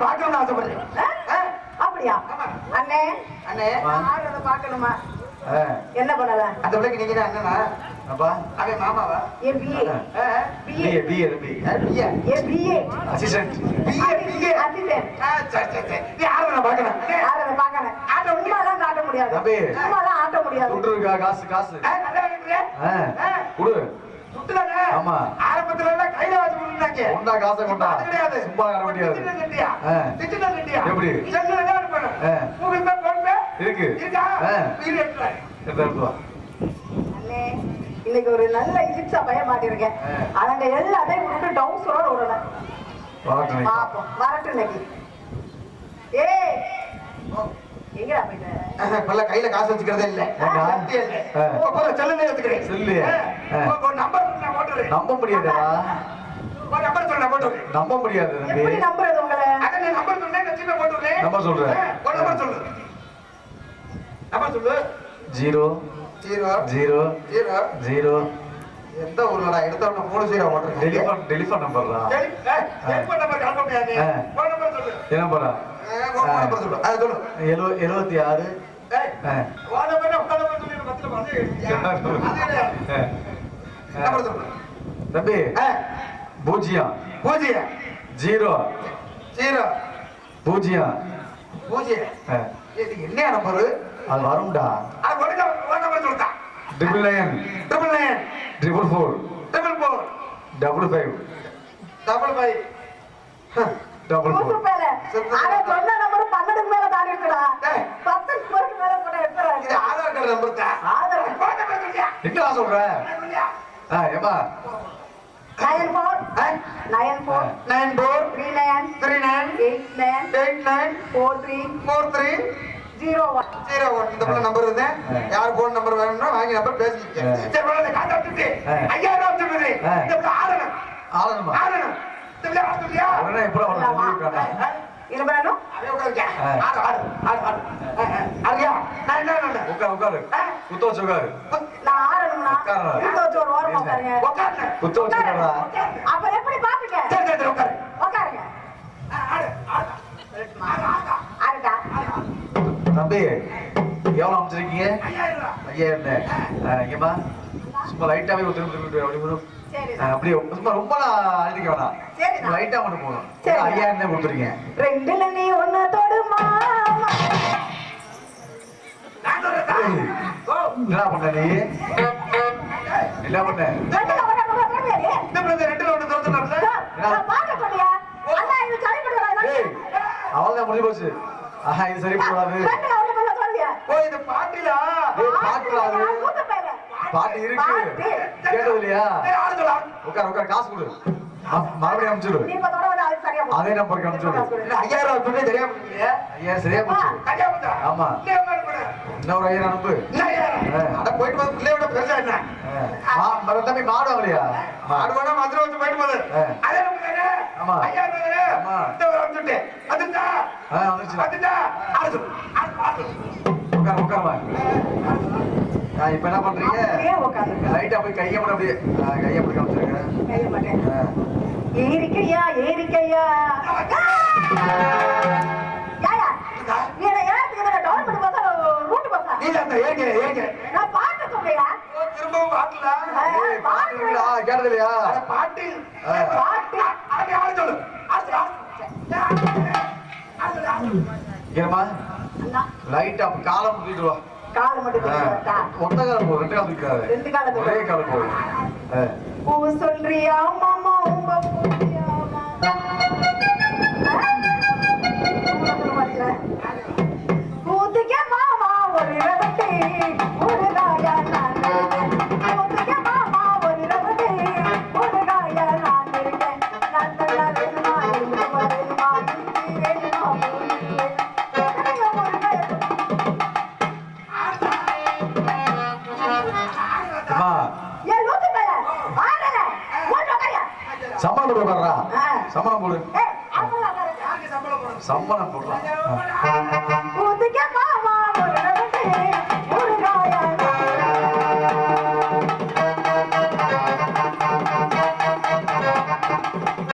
நான் பார்க்கணும்னு ஆசைப்படுறேன்? அப்படியா. அண்ணே அண்ணே ஆடுறத பார்க்கணுமா? ஆ, என்ன பண்ணல அந்த பிள்ளைக்கு நீங்க தான் அண்ணனா? அப்பா அவன் மாமாவா? என் பிஏ ஆ? PA assistant PA PA assistant. ஆ, சரி சரி சரி. நீ யாரை நான் பார்க்கணும். அண்ணே, ஆடுறத பார்க்கணும். ஆட்ட. சும்மாலாம் காட்ட முடியாது. தம்பி. சும்மாலாம் ஆட்ட முடியாது. துட்டு இருக்கா காசு. காசு கொடு? ஆமா. காசை கொண்டா. கிடையாது. சும்மா வர முடியாது. Digital India. டிஜிட்டல்? செல்லுல தான். கூகுள் பே, போன் பே இருக்கு. இருக்கா? இது இன்னைக்கு ஒரு நல்ல இஜிப்சா பையன் மாட்டிருக்கேன் ஆ. அவங்க எல்லாத்தையும் விட்டு டவுசரோட விடணும் பார்க்கணும் பாப்போம். வரட்டும் இன்னைக்கு. ஏய் எங்கடா போயிட்ட? ஆஹா, இப்பெல்லாம் கையில காசு வச்சுக்கிறதே இல்ல. செல்லுலயே வச்சுக்கிறேன். செல்லு. சொல்லு. நம்ப முடியாதுடா. ஒரு நம்பர் சொல்லு, நான் போட்டு விடுறேன். நம்ப முடியாது தம்பி எப்படி நம்புறது உங்களை அதான் நீ நம்பர் சொன்னேன், நான் ஜிபே போட்டு விடுறேன். நம்பர் சொல்றேன். ஆ, ஒரு நம்பர் சொல்லு. நம்பர் சொல்லு. Zero zero, zero zero. Zero எந்த ஊர்லடா? எடுத்த உடனே மூணு. Telephone telephone நம்பர்டா telephone number call. Phone number சொல்லு. என்ன போறா ஃபோன் நம்பர் சொல்லு. அது சொல்லு. ஏய், ஃபோன் நம்பர் சொல்லி வந்து. நம்பர் சொல்லு. தம்பி பூஜ்ஜியம். பூஜ்ஜியம், ஜீரோ. ஜீரோ, பூஜ்ஜியம். பூஜ்ஜியம். என்ன நம்பரு? அது வரும்டா. அது நம்பர் சொல்லுடா. Triple nine triple nine, triple four triple four, double five double five. Double four பேர அவன் சொன்ன நம்பர் பன்னெண்டுக்கு மேல தாண்டி இருக்குடா. ஏய். பத்து பேருக்கு மேல கூட இது ஆதார் கார்டு நம்பர் தான். ஆதார். கார்டு. நம்பர் சொல்ற? சொல்லியா? ஆ ஏமா nine four nine four three nine three nine, eight nine eight nine, four three four three, zero one zero one. இந்த பிள்ளை நம்பர். ஆ. யார் போன் நம்பர் வேணும்னா வாங்கி நம்பர் பேசிக்க ஆ. சரி பிள்ளை, இந்த காசை வச்சுட்டு, ஆ. ஐயாயிரம். ஆ. இந்த ஆளணுமா? உடனே எப்படி அப்படியே உட்காருங்க. ஆடு, ஆடு, ஆடு, ஆடு. நான் என்ன வேணும்? உட்காரு உட்காரு. குத்த வச்சு உட்காரு. நான் உட்காரு. குத்த அப்ப எப்படி பாப்பீங்க? சரி, சரி. உட்காருங்க. தம்பி அமைச்சிருக்கீங்க? ஐயாயிரம் சும்மா லைட்டாவே திரும்ப அப்படி அப்படியே சும்மா ரொம்ப அழுதிக்க வேணாம். சரிண்ணா. லைட்டா மட்டும் போதும். ஐயாயிரம் தான் கொடுத்துருக்கீங்க ரெண்டுல நீ தொடுமா? ஓ, என்ன பண்ண நீ? என்ன பண்ண? ரெண்டுல ஒண்ணு அவள்தான் முடிஞ்சு போச்சு. ஆஹா இது சரி சொல்லியா. ஓ, இது பாட்டிலா? ஏய், பாட்டுடா அது. பாட்டு இருக்கு. கேட்டது இல்லையா. உட்கார் உட்கார் காசு கொடு. மறுபடியும் அனுப்பிச்சுடு அது நம்பருக்கு அனுப்பிச்சுடு ஐயாயிரம் ரூபாய் சொன்னே தெரியாம இருக்கீங்களே. ஐயா சரியா போச்சு. கல்யா பத்தா? ஆமா. இன்னொரு ஐயாயிரம் அனுப்பு. அட, போயிட்டு வந்து பிள்ளையோட பெருசா என்ன? தம்பி மாடு வாங்கலையா மாடு வேணா மதுரை வச்சு போயிட்டு போகுது. அதே? ஆமா. தானே? ஆமா. வந்துட்டா? ஆடு, ஆடு சொல்லு. உட்கார் உட்காருமா இப்போ என்ன பண்றீங்க. லைட்டா போய் கையை மட்டும் அப்படியே கையை காமிச்சிருங்க செய்ய மாட்டேன். ஏங்க, ஏங்க. நான் பாட்டு சொல்றியா ஓ, திரும்பவும் பாட்டுல? ஏய் பாட்டு இருக்குடா கேட்டது இல்லையா அட, பாட்டு. பாட்டு. ஆடு, ஆடு சொல்லு. ஏமா காலம் வா மட்டும் ஒத்த காலம் ரெண்டு காலம் ரெண்டு காலம். ஒரே காலம். பூ சொல்றியா மாமா சம்பளம் போடு. யாருக்கு சம்பளம் போடணும்? சம்பளம் போடுறான்